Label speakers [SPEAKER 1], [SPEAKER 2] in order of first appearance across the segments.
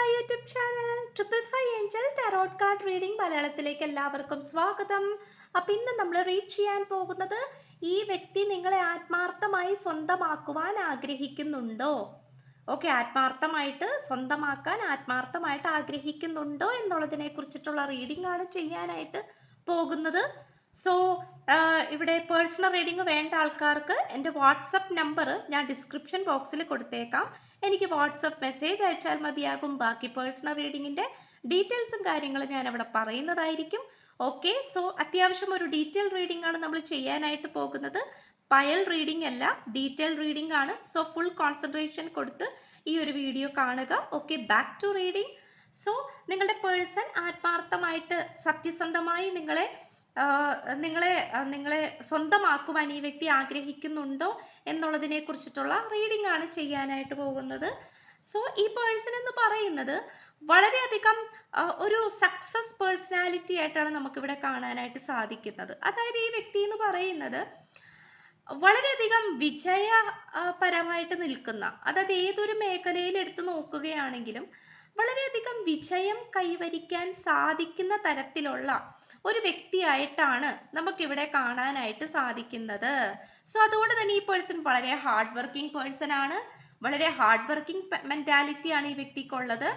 [SPEAKER 1] My YouTube channel triple five angel tarot card reading മലയാളത്തിലേക്ക് എല്ലാവർക്കും സ്വാഗതം. അപ്പം ഇന്ന് നമ്മൾ റീഡ് ചെയ്യാൻ പോകുന്നത് ഈ വ്യക്തി നിങ്ങളെ ആത്മാർത്ഥമായി സ്വന്തമാക്കുവാൻ ആഗ്രഹിക്കുന്നുണ്ടോ? ഓക്കെ ആത്മാർത്ഥമായിട്ട് സ്വന്തമാക്കാൻ ആത്മാർത്ഥമായിട്ട് ആഗ്രഹിക്കുന്നുണ്ടോ എന്നുള്ളതിനെ കുറിച്ചിട്ടുള്ള റീഡിംഗ് ആണ് ചെയ്യാനായിട്ട് പോകുന്നത്. സോ ഇവിടെ പേഴ്സണൽ റീഡിംഗ് വേണ്ട ആൾക്കാർക്ക് എന്റെ വാട്സപ്പ് നമ്പർ ഞാൻ ഡിസ്ക്രിപ്ഷൻ ബോക്സിൽ കൊടുത്തേക്കാം. എനിക്ക് വാട്സപ്പ് മെസ്സേജ് അയച്ചാൽ മതിയാകും. ബാക്കി പേഴ്സണൽ റീഡിങ്ങിന്റെ ഡീറ്റെയിൽസും കാര്യങ്ങളും ഞാൻ അവിടെ പറയുന്നതായിരിക്കും. ഓക്കെ സോ അത്യാവശ്യം ഒരു ഡീറ്റെയിൽ റീഡിംഗ് ആണ് നമ്മൾ ചെയ്യാനായിട്ട് പോകുന്നത്. പയൽ റീഡിംഗ് അല്ല ഡീറ്റെയിൽ റീഡിംഗ് ആണ്. സോ ഫുൾ കോൺസെൻട്രേഷൻ കൊടുത്ത് ഈ ഒരു വീഡിയോ കാണുക. Okay back to reading. So നിങ്ങളുടെ പേഴ്സൺ ആത്മാർത്ഥമായിട്ട് സത്യസന്ധമായി നിങ്ങളെ നിങ്ങളെ നിങ്ങളെ സ്വന്തമാക്കുവാൻ ഈ വ്യക്തി ആഗ്രഹിക്കുന്നുണ്ടോ എന്നുള്ളതിനെ കുറിച്ചിട്ടുള്ള റീഡിംഗ് ആണ് ചെയ്യാനായിട്ട് പോകുന്നത്. സോ ഈ പേഴ്സൺ എന്ന് പറയുന്നത് വളരെയധികം ഒരു സക്സസ് പേഴ്സണാലിറ്റി ആയിട്ടാണ് നമുക്കിവിടെ കാണാനായിട്ട് സാധിക്കുന്നത്. അതായത് ഈ വ്യക്തി എന്ന് പറയുന്നത് വളരെയധികം വിജയ ആ, പരമായിട്ട് നിൽക്കുന്ന അതായത് ഏതൊരു മേഖലയിൽ എടുത്തു നോക്കുകയാണെങ്കിലും വളരെയധികം വിജയം കൈവരിക്കാൻ സാധിക്കുന്ന തരത്തിലുള്ള ഒരു വ്യക്തിയായിട്ടാണ് നമുക്കിവിടെ കാണാനായിട്ട് സാധിക്കുന്നത്. സോ അതുകൊണ്ട് തന്നെ ഈ പേഴ്സൺ വളരെ ഹാർഡ് വർക്കിംഗ് പേഴ്സൺ ആണ്. വളരെ ഹാർഡ് വർക്കിംഗ് മെന്റാലിറ്റി ആണ് ഈ വ്യക്തിക്കുള്ളത്.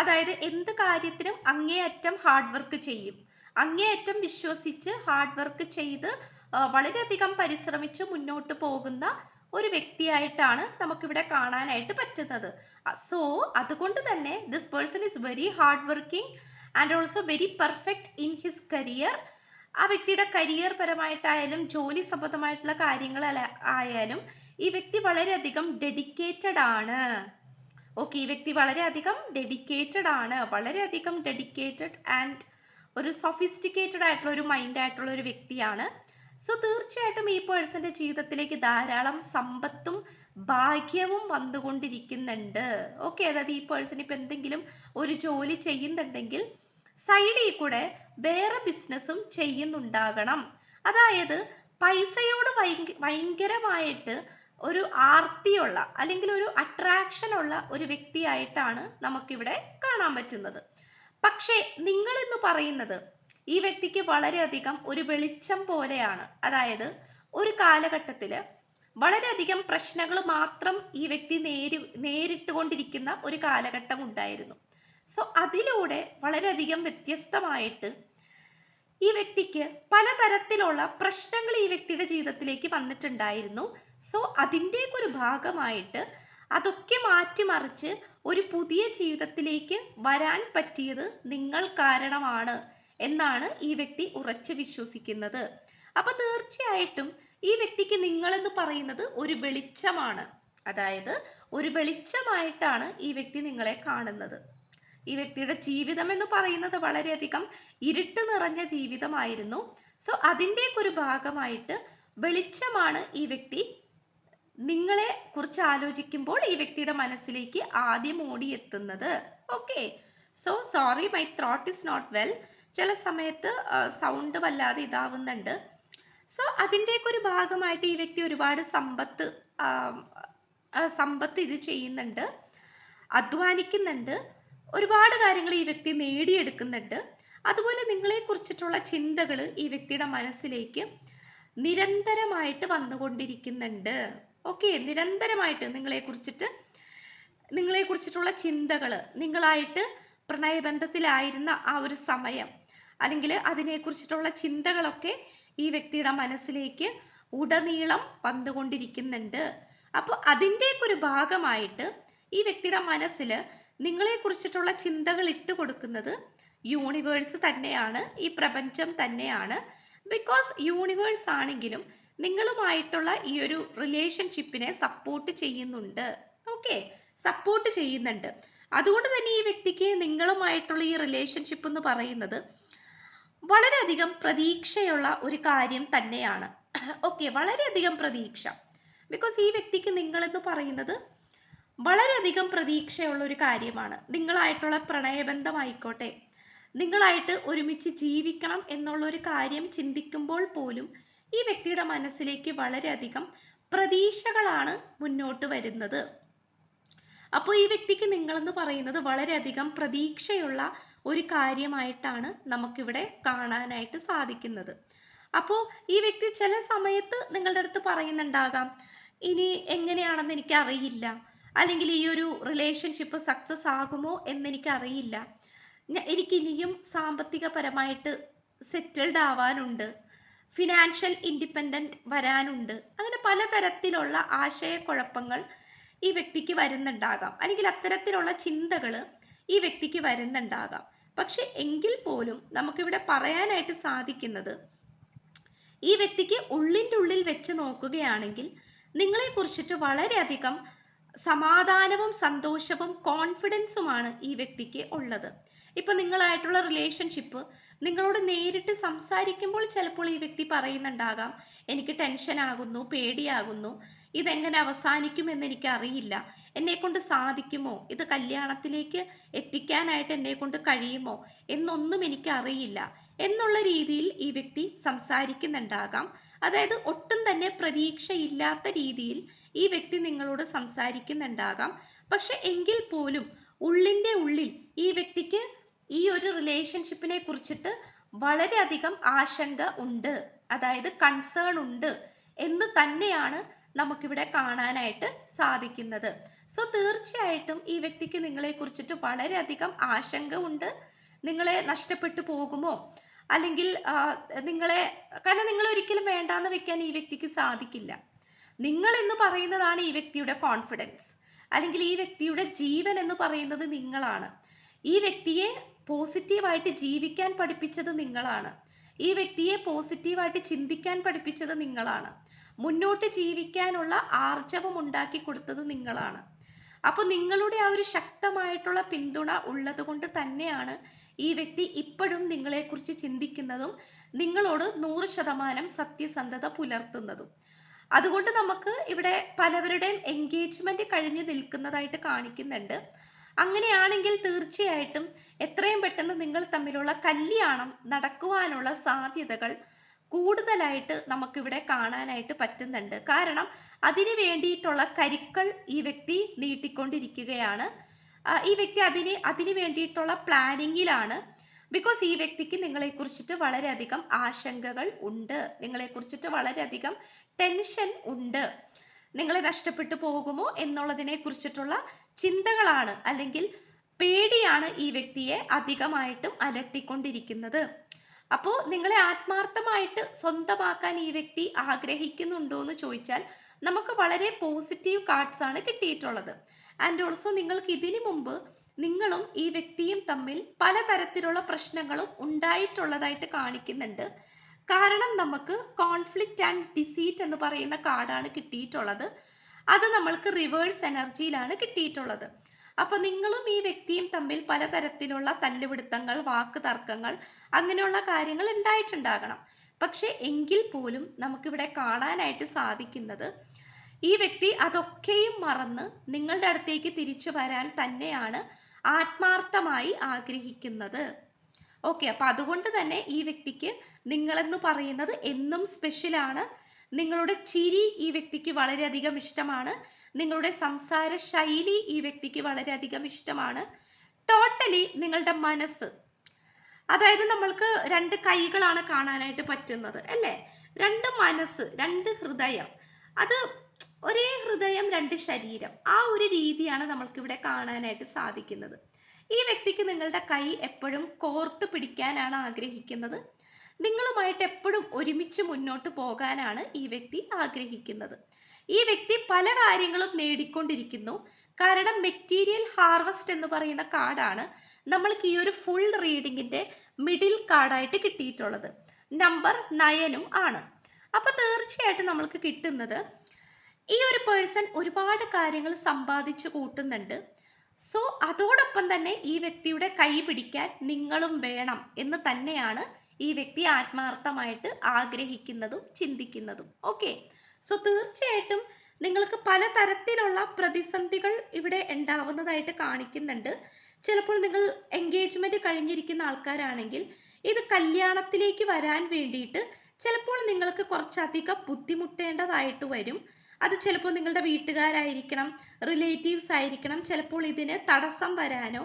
[SPEAKER 1] അതായത് എന്ത് കാര്യത്തിനും അങ്ങേയറ്റം ഹാർഡ് വർക്ക് ചെയ്യും. അങ്ങേയറ്റം വിശ്വസിച്ച് ഹാർഡ് വർക്ക് ചെയ്ത് വളരെയധികം പരിശ്രമിച്ച് മുന്നോട്ട് പോകുന്ന ഒരു വ്യക്തിയായിട്ടാണ് നമുക്കിവിടെ കാണാനായിട്ട് പറ്റുന്നത്. സോ അതുകൊണ്ട് തന്നെ this person is very hard working and also very perfect in his career ആ വ്യക്തിയുടെ കരിയർ പരമായിട്ടായാലും ജോലി സംബന്ധമായിട്ടുള്ള കാര്യങ്ങൾ ആയാലും ഈ വ്യക്തി വളരെയധികം ഡെഡിക്കേറ്റഡ് ആണ്. ഓക്കെ ഈ വ്യക്തി വളരെയധികം ഡെഡിക്കേറ്റഡ് ആണ്. വളരെയധികം ഡെഡിക്കേറ്റഡ് ആൻഡ് ഒരു സൊഫിസ്റ്റിക്കേറ്റഡ് ആയിട്ടുള്ള ഒരു മൈൻഡ് ആയിട്ടുള്ള ഒരു വ്യക്തിയാണ്. സോ തീർച്ചയായിട്ടും ഈ പേഴ്സന്റെ ജീവിതത്തിലേക്ക് ധാരാളം സമ്പത്തും ഭാഗ്യവും വന്നുകൊണ്ടിരിക്കുന്നുണ്ട്. ഓക്കെ അതായത് ഈ പേഴ്സൺ ഇപ്പം എന്തെങ്കിലും ഒരു ജോലി ചെയ്യുന്നുണ്ടെങ്കിൽ സൈഡിൽ കൂടെ വേറെ ബിസിനസ്സും ചെയ്യുന്നുണ്ടാകണം. അതായത് പൈസയോട് ഭയങ്ക- ഭയങ്കരമായിട്ട് ഒരു ആർത്തിയുള്ള അല്ലെങ്കിൽ ഒരു അട്രാക്ഷൻ ഉള്ള ഒരു വ്യക്തിയായിട്ടാണ് നമുക്കിവിടെ കാണാൻ പറ്റുന്നത്. പക്ഷേ നിങ്ങൾ എന്ന് പറയുന്നത് ഈ വ്യക്തിക്ക് വളരെയധികം ഒരു വെളിച്ചം പോലെയാണ്. അതായത് ഒരു കാലഘട്ടത്തിൽ വളരെയധികം പ്രശ്നങ്ങൾ മാത്രം ഈ വ്യക്തി നേരി നേരിട്ടുകൊണ്ടിരിക്കുന്ന ഒരു കാലഘട്ടം ഉണ്ടായിരുന്നു. സോ അതിലൂടെ വളരെയധികം വ്യത്യസ്തമായിട്ട് ഈ വ്യക്തിക്ക് പലതരത്തിലുള്ള പ്രശ്നങ്ങൾ ഈ വ്യക്തിയുടെ ജീവിതത്തിലേക്ക് വന്നിട്ടുണ്ടായിരുന്നു. സോ അതിന്റെയൊക്കെ ഒരു ഭാഗമായിട്ട് അതൊക്കെ മാറ്റിമറിച്ച് ഒരു പുതിയ ജീവിതത്തിലേക്ക് വരാൻ പറ്റിയത് നിങ്ങൾ കാരണമാണ് എന്നാണ് ഈ വ്യക്തി ഉറച്ചു വിശ്വസിക്കുന്നത്. അപ്പൊ തീർച്ചയായിട്ടും ഈ വ്യക്തിക്ക് നിങ്ങളെന്ന് പറയുന്നത് ഒരു വെളിച്ചമാണ്. അതായത് ഒരു വെളിച്ചമായിട്ടാണ് ഈ വ്യക്തി നിങ്ങളെ കാണുന്നത്. ഈ വ്യക്തിയുടെ ജീവിതം എന്ന് പറയുന്നത് വളരെയധികം ഇരുട്ട് നിറഞ്ഞ ജീവിതമായിരുന്നു. സോ അതിന്റെയൊക്കെ ഒരു ഭാഗമായിട്ട് വെളിച്ചമാണ് ഈ വ്യക്തി നിങ്ങളെ കുറിച്ച് ആലോചിക്കുമ്പോൾ ഈ വ്യക്തിയുടെ മനസ്സിലേക്ക് ആദ്യം ഓടിയെത്തുന്നത്. Okay so sorry my throat is not well ചില സമയത്ത് സൗണ്ട് വല്ലാതെ ഇതാവുന്നുണ്ട്. സോ അതിന്റെയൊക്കെ ഒരു ഭാഗമായിട്ട് ഈ വ്യക്തി ഒരുപാട് സമ്പത്ത് സമ്പത്ത് ഇത് ചെയ്യുന്നുണ്ട്. അധ്വാനിക്കുന്നുണ്ട്. ഒരുപാട് കാര്യങ്ങൾ ഈ വ്യക്തി നേടിയെടുക്കുന്നുണ്ട്. അതുപോലെ നിങ്ങളെ കുറിച്ചിട്ടുള്ള ചിന്തകൾ ഈ വ്യക്തിയുടെ മനസ്സിലേക്ക് നിരന്തരമായിട്ട് വന്നുകൊണ്ടിരിക്കുന്നുണ്ട്. ഓക്കെ നിരന്തരമായിട്ട് നിങ്ങളെ കുറിച്ചിട്ട് നിങ്ങളെ കുറിച്ചിട്ടുള്ള ചിന്തകൾ നിങ്ങളായിട്ട് പ്രണയബന്ധത്തിലായിരുന്ന ആ ഒരു സമയം അല്ലെങ്കിൽ അതിനെക്കുറിച്ചിട്ടുള്ള ചിന്തകളൊക്കെ ഈ വ്യക്തിയുടെ മനസ്സിലേക്ക് ഉടനീളം വന്നുകൊണ്ടിരിക്കുന്നുണ്ട്. അപ്പോൾ അതിന്റെയൊക്കെ ഒരു ഭാഗമായിട്ട് ഈ വ്യക്തിയുടെ മനസ്സിൽ നിങ്ങളെ കുറിച്ചിട്ടുള്ള ചിന്തകൾ ഇട്ട് കൊടുക്കുന്നത് യൂണിവേഴ്സ് തന്നെയാണ് ഈ പ്രപഞ്ചം തന്നെയാണ്. ബിക്കോസ് യൂണിവേഴ്സ് ആണെങ്കിലും നിങ്ങളുമായിട്ടുള്ള ഈ ഒരു റിലേഷൻഷിപ്പിനെ സപ്പോർട്ട് ചെയ്യുന്നുണ്ട്. ഓക്കെ സപ്പോർട്ട് ചെയ്യുന്നുണ്ട്. അതുകൊണ്ട് തന്നെ ഈ വ്യക്തിക്ക് നിങ്ങളുമായിട്ടുള്ള ഈ റിലേഷൻഷിപ്പ് എന്ന് പറയുന്നത് വളരെയധികം പ്രതീക്ഷയുള്ള ഒരു കാര്യം തന്നെയാണ്. ഓക്കെ വളരെയധികം പ്രതീക്ഷ. ബിക്കോസ് ഈ വ്യക്തിക്ക് നിങ്ങളെന്ന് പറയുന്നത് വളരെയധികം പ്രതീക്ഷയുള്ള ഒരു കാര്യമാണ്. നിങ്ങളായിട്ടുള്ള പ്രണയബന്ധമായിക്കോട്ടെ. നിങ്ങളായിട്ട് ഒരുമിച്ച് ജീവിക്കണം എന്നുള്ള ഒരു കാര്യം ചിന്തിക്കുമ്പോൾ പോലും ഈ വ്യക്തിയുടെ മനസ്സിലേക്ക് വളരെയധികം പ്രതീക്ഷകളാണ് മുന്നോട്ട് വരുന്നത്. അപ്പോൾ ഈ വ്യക്തിക്ക് നിങ്ങളെന്ന് പറയുന്നത് വളരെയധികം പ്രതീക്ഷയുള്ള ഒരു കാര്യമായിട്ടാണ് നമുക്കിവിടെ കാണാനായിട്ട് സാധിക്കുന്നത്. അപ്പോൾ ഈ വ്യക്തി ചില സമയത്ത് നിങ്ങളുടെ അടുത്ത് പറയുന്നുണ്ടാകാം ഇനി എങ്ങനെയാണെന്ന് എനിക്ക് അറിയില്ല അല്ലെങ്കിൽ ഈ ഒരു റിലേഷൻഷിപ്പ് സക്സസ് ആകുമോ എന്നെനിക്ക് അറിയില്ല എനിക്ക് ഇനിയും സാമ്പത്തികപരമായിട്ട് സെറ്റിൽഡ് ആവാനുണ്ട്. ഫിനാൻഷ്യൽ ഇൻഡിപെൻഡന്റ് വരാനുണ്ട്. അങ്ങനെ പലതരത്തിലുള്ള ആശയക്കുഴപ്പങ്ങൾ ഈ വ്യക്തിക്ക് വരുന്നുണ്ടാകാം. അല്ലെങ്കിൽ അത്തരത്തിലുള്ള ചിന്തകൾ ഈ വ്യക്തിക്ക് വരുന്നുണ്ടാകാം. പക്ഷെ എങ്കിൽ പോലും നമുക്കിവിടെ പറയാനായിട്ട് സാധിക്കുന്നത് ഈ വ്യക്തിക്ക് ഉള്ളിന്റെ ഉള്ളിൽ വെച്ച് നോക്കുകയാണെങ്കിൽ നിങ്ങളെ കുറിച്ചിട്ട് വളരെയധികം സമാധാനവും സന്തോഷവും കോൺഫിഡൻസുമാണ് ഈ വ്യക്തിക്ക് ഉള്ളത്. ഇപ്പൊ നിങ്ങളായിട്ടുള്ള റിലേഷൻഷിപ്പ് നിങ്ങളോട് നേരിട്ട് സംസാരിക്കുമ്പോൾ ചിലപ്പോൾ ഈ വ്യക്തി പറയുന്നുണ്ടാകാം എനിക്ക് ടെൻഷൻ ആകുന്നു പേടിയാകുന്നു ഇതെങ്ങനെ അവസാനിക്കുമെന്ന് എനിക്ക് അറിയില്ല എന്നെ കൊണ്ട് സാധിക്കുമോ? ഇത് കല്യാണത്തിലേക്ക് എത്തിക്കാനായിട്ട് എന്നെ കൊണ്ട് കഴിയുമോ? എന്നൊന്നും എനിക്ക് അറിയില്ല എന്നുള്ള രീതിയിൽ ഈ വ്യക്തി സംസാരിക്കുന്നുണ്ടാകാം. അതായത് ഒട്ടും തന്നെ പ്രതീക്ഷയില്ലാത്ത രീതിയിൽ ഈ വ്യക്തി നിങ്ങളോട് സംസാരിക്കുന്നുണ്ടാകാം. പക്ഷെ എങ്കിൽ പോലും ഉള്ളിന്റെ ഉള്ളിൽ ഈ വ്യക്തിക്ക് ഈ ഒരു റിലേഷൻഷിപ്പിനെ കുറിച്ചിട്ട് വളരെയധികം ആശങ്ക ഉണ്ട്. അതായത് കൺസേൺ ഉണ്ട് എന്ന് തന്നെയാണ് നമുക്കിവിടെ കാണാനായിട്ട് സാധിക്കുന്നത്. സോ തീർച്ചയായിട്ടും ഈ വ്യക്തിക്ക് നിങ്ങളെ കുറിച്ചിട്ട് വളരെയധികം ആശങ്ക ഉണ്ട്. നിങ്ങളെ നഷ്ടപ്പെട്ടു പോകുമോ? അല്ലെങ്കിൽ നിങ്ങളെ കാരണം നിങ്ങൾ ഒരിക്കലും വേണ്ടാന്ന് വെക്കാൻ ഈ വ്യക്തിക്ക് സാധിക്കില്ല. നിങ്ങൾ എന്ന് പറയുന്നതാണ് ഈ വ്യക്തിയുടെ കോൺഫിഡൻസ് അല്ലെങ്കിൽ ഈ വ്യക്തിയുടെ ജീവൻ എന്ന് പറയുന്നത് നിങ്ങളാണ്. ഈ വ്യക്തിയെ പോസിറ്റീവായിട്ട് ജീവിക്കാൻ പഠിപ്പിച്ചത് നിങ്ങളാണ്. ഈ വ്യക്തിയെ പോസിറ്റീവായിട്ട് ചിന്തിക്കാൻ പഠിപ്പിച്ചത് നിങ്ങളാണ്. മുന്നോട്ട് ജീവിക്കാനുള്ള ആർജവം ഉണ്ടാക്കി കൊടുത്തത് നിങ്ങളാണ്. അപ്പോൾ നിങ്ങളുടെ ആ ഒരു ശക്തമായിട്ടുള്ള പിന്തുണ ഉള്ളത് കൊണ്ട് തന്നെയാണ് ഈ വ്യക്തി ഇപ്പോഴും നിങ്ങളെക്കുറിച്ച് ചിന്തിക്കുന്നതും നിങ്ങളോട് നൂറ് ശതമാനം സത്യസന്ധത പുലർത്തുന്നതും. അതുകൊണ്ട് നമുക്ക് ഇവിടെ പലവരുടെയും എൻഗേജ്മെന്റ് കഴിഞ്ഞ് നിൽക്കുന്നതായിട്ട് കാണിക്കുന്നുണ്ട്. അങ്ങനെയാണെങ്കിൽ തീർച്ചയായിട്ടും എത്രയും പെട്ടെന്ന് നിങ്ങൾ തമ്മിലുള്ള കല്യാണം നടക്കുവാനുള്ള സാധ്യതകൾ കൂടുതലായിട്ട് നമുക്കിവിടെ കാണാനായിട്ട് പറ്റുന്നുണ്ട്. കാരണം അതിന് വേണ്ടിയിട്ടുള്ള കരുക്കൾ ഈ വ്യക്തി നീട്ടിക്കൊണ്ടിരിക്കുകയാണ്. ഈ വ്യക്തി അതിന് അതിന് വേണ്ടിയിട്ടുള്ള പ്ലാനിങ്ങിലാണ്. ബിക്കോസ് ഈ വ്യക്തിക്ക് നിങ്ങളെ കുറിച്ചിട്ട് വളരെയധികം ആശങ്കകൾ ഉണ്ട്. നിങ്ങളെ കുറിച്ചിട്ട് വളരെയധികം ടെൻഷൻ ഉണ്ട്. നിങ്ങളെ നഷ്ടപ്പെട്ടു പോകുമോ എന്നുള്ളതിനെ കുറിച്ചിട്ടുള്ള ചിന്തകളാണ് അല്ലെങ്കിൽ പേടിയാണ് ഈ വ്യക്തിയെ അധികമായിട്ടും അലട്ടിക്കൊണ്ടിരിക്കുന്നത്. അപ്പോൾ നിങ്ങളെ ആത്മാർത്ഥമായിട്ട് സ്വന്തമാക്കാൻ ഈ വ്യക്തി ആഗ്രഹിക്കുന്നുണ്ടോ എന്ന് ചോദിച്ചാൽ നമുക്ക് വളരെ പോസിറ്റീവ് കാർഡ്സ് ആണ് കിട്ടിയിട്ടുള്ളത്. ആൻഡ് ഓൾസോ നിങ്ങൾക്ക് ഇതിനു മുമ്പ് നിങ്ങളും ഈ വ്യക്തിയും തമ്മിൽ പലതരത്തിലുള്ള പ്രശ്നങ്ങളും ഉണ്ടായിട്ടുള്ളതായിട്ട് കാണിക്കുന്നുണ്ട്. കാരണം നമുക്ക് കോൺഫ്ലിക്റ്റ് ആൻഡ് ഡിസീറ്റ് എന്ന് പറയുന്ന കാർഡാണ് കിട്ടിയിട്ടുള്ളത്. അത് നമ്മൾക്ക് റിവേഴ്സ് എനർജിയിലാണ് കിട്ടിയിട്ടുള്ളത്. അപ്പോൾ നിങ്ങളും ഈ വ്യക്തിയും തമ്മിൽ പലതരത്തിലുള്ള തല്ലുപിടുത്തങ്ങൾ വാക്ക് തർക്കങ്ങൾ അങ്ങനെയുള്ള കാര്യങ്ങൾ ഉണ്ടായിട്ടുണ്ടാകണം. പക്ഷേ എങ്കിൽ പോലും നമുക്കിവിടെ കാണാനായിട്ട് സാധിക്കുന്നത് ഈ വ്യക്തി അതൊക്കെയും മറന്ന് നിങ്ങളുടെ അടുത്തേക്ക് തിരിച്ചു വരാൻ തന്നെയാണ് ആത്മാർത്ഥമായി ആഗ്രഹിക്കുന്നത്. ഓക്കെ അപ്പോൾ അതുകൊണ്ട് തന്നെ ഈ വ്യക്തിക്ക് നിങ്ങളെന്ന് പറയുന്നത് എന്നും സ്പെഷ്യലാണ് നിങ്ങളുടെ ചിരി ഈ വ്യക്തിക്ക് വളരെയധികം ഇഷ്ടമാണ്. നിങ്ങളുടെ സംസാര ശൈലി ഈ വ്യക്തിക്ക് വളരെയധികം ഇഷ്ടമാണ്. ടോട്ടലി നിങ്ങളുടെ മനസ്സ്. അതായത് നമ്മൾക്ക് രണ്ട് കൈകളാണ് കാണാനായിട്ട് പറ്റുന്നത് അല്ലേ? രണ്ട് മനസ്സ് രണ്ട് ഹൃദയം. അത് ഒരേ ഹൃദയം രണ്ട് ശരീരം. ആ ഒരു രീതിയാണ് നമ്മൾക്കിവിടെ കാണാനായിട്ട് സാധിക്കുന്നത്. ഈ വ്യക്തിക്ക് നിങ്ങളുടെ കൈ എപ്പോഴും കോർത്ത് പിടിക്കാനാണ് ആഗ്രഹിക്കുന്നത്. നിങ്ങളുമായിട്ട് എപ്പോഴും ഒരുമിച്ച് മുന്നോട്ട് പോകാനാണ് ഈ വ്യക്തി ആഗ്രഹിക്കുന്നത്. ഈ വ്യക്തി പല കാര്യങ്ങളും നേടിക്കൊണ്ടിരിക്കുന്നു. കാരണം മെറ്റീരിയൽ ഹാർവസ്റ്റ് എന്ന് പറയുന്ന കാർഡാണ് നമ്മൾക്ക് ഈ ഒരു ഫുൾ റീഡിങ്ങിന്റെ മിഡിൽ കാർഡായിട്ട് കിട്ടിയിട്ടുള്ളത്. നമ്പർ നയനും ആണ്. അപ്പൊ തീർച്ചയായിട്ടും നമ്മൾക്ക് കിട്ടുന്നത് ഈ ഒരു പേഴ്സൺ ഒരുപാട് കാര്യങ്ങൾ സമ്പാദിച്ചു കൂട്ടുന്നുണ്ട്. സോ അതോടൊപ്പം തന്നെ ഈ വ്യക്തിയുടെ കൈ പിടിക്കാൻ നിങ്ങളും വേണം എന്ന് തന്നെയാണ് ഈ വ്യക്തി ആത്മാർത്ഥമായിട്ട് ആഗ്രഹിക്കുന്നതും ചിന്തിക്കുന്നതും. ഓക്കെ സോ തീർച്ചയായിട്ടും നിങ്ങൾക്ക് പലതരത്തിലുള്ള പ്രതിസന്ധികൾ ഇവിടെ ഉണ്ടാവുന്നതായിട്ട് കാണിക്കുന്നുണ്ട്. ചിലപ്പോൾ നിങ്ങൾ എൻഗേജ്മെന്റ് കഴിഞ്ഞിരിക്കുന്ന ആൾക്കാരാണെങ്കിൽ ഇത് കല്യാണത്തിലേക്ക് വരാൻ വേണ്ടിയിട്ട് ചിലപ്പോൾ നിങ്ങൾക്ക് കുറച്ചധികം ബുദ്ധിമുട്ടേണ്ടതായിട്ട് വരും. അത് ചിലപ്പോൾ നിങ്ങളുടെ വീട്ടുകാരായിരിക്കണം റിലേറ്റീവ്സ് ആയിരിക്കണം ചിലപ്പോൾ ഇതിന് തടസ്സം വരാനോ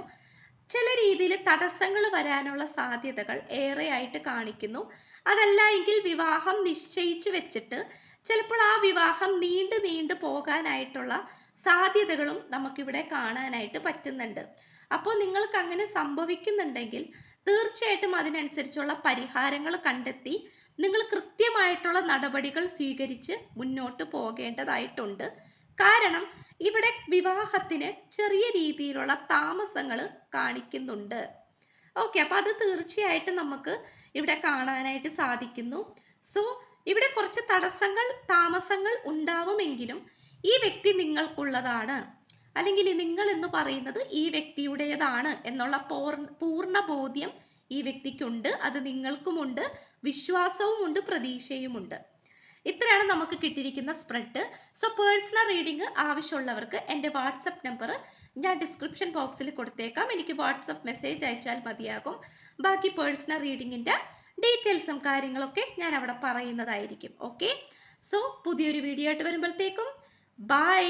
[SPEAKER 1] ചില രീതിയിൽ തടസ്സങ്ങൾ വരാനുള്ള സാധ്യതകൾ ഏറെയായിട്ട് കാണിക്കുന്നു. അതല്ല എങ്കിൽ വിവാഹം നിശ്ചയിച്ചു വെച്ചിട്ട് ചിലപ്പോൾ ആ വിവാഹം നീണ്ടു നീണ്ടു പോകാനായിട്ടുള്ള സാധ്യതകളും നമുക്കിവിടെ കാണാനായിട്ട് പറ്റുന്നുണ്ട്. അപ്പോൾ നിങ്ങൾക്ക് അങ്ങനെ സംഭവിക്കുന്നുണ്ടെങ്കിൽ തീർച്ചയായിട്ടും അതിനനുസരിച്ചുള്ള പരിഹാരങ്ങൾ കണ്ടെത്തി നിങ്ങൾ കൃത്യമായിട്ടുള്ള നടപടികൾ സ്വീകരിച്ച് മുന്നോട്ട് പോകേണ്ടതായിട്ടുണ്ട്. കാരണം ഇവിടെ വിവാഹത്തിന് ചെറിയ രീതിയിലുള്ള താമസങ്ങൾ കാണിക്കുന്നുണ്ട്. ഓക്കെ അപ്പോൾ അത് തീർച്ചയായിട്ടും നമുക്ക് ഇവിടെ കാണാനായിട്ട് സാധിക്കുന്നു. സോ ഇവിടെ കുറച്ച് തടസ്സങ്ങൾ താമസങ്ങൾ ഉണ്ടാവുമെങ്കിലും ഈ വ്യക്തി നിങ്ങൾക്കുള്ളതാണ്. അല്ലെങ്കിൽ നിങ്ങൾ എന്ന് പറയുന്നത് ഈ വ്യക്തിയുടേതാണ് എന്നുള്ള പൂർ- പൂർണ ബോധ്യം ഈ വ്യക്തിക്കുണ്ട് അത് നിങ്ങൾക്കുമുണ്ട്. വിശ്വാസവുമുണ്ട് പ്രതീക്ഷയുമുണ്ട്. ഇത്രയാണ് നമുക്ക് കിട്ടിയിരിക്കുന്ന സ്പ്രെഡ് സോ പേഴ്സണൽ റീഡിംഗ് ആവശ്യമുള്ളവർക്ക് എന്റെ വാട്സപ്പ് നമ്പർ ഞാൻ ഡിസ്ക്രിപ്ഷൻ ബോക്സിൽ കൊടുത്തേക്കാം. എനിക്ക് വാട്സപ്പ് മെസ്സേജ് അയച്ചാൽ മതിയാകും. ബാക്കി പേഴ്സണൽ റീഡിങ്ങിന്റെ ഡീറ്റെയിൽസും കാര്യങ്ങളൊക്കെ ഞാൻ അവിടെ പറയുന്നതായിരിക്കും. ഓക്കെ സോ പുതിയൊരു വീഡിയോ ആയിട്ട് വരുമ്പോഴത്തേക്കും. ബൈ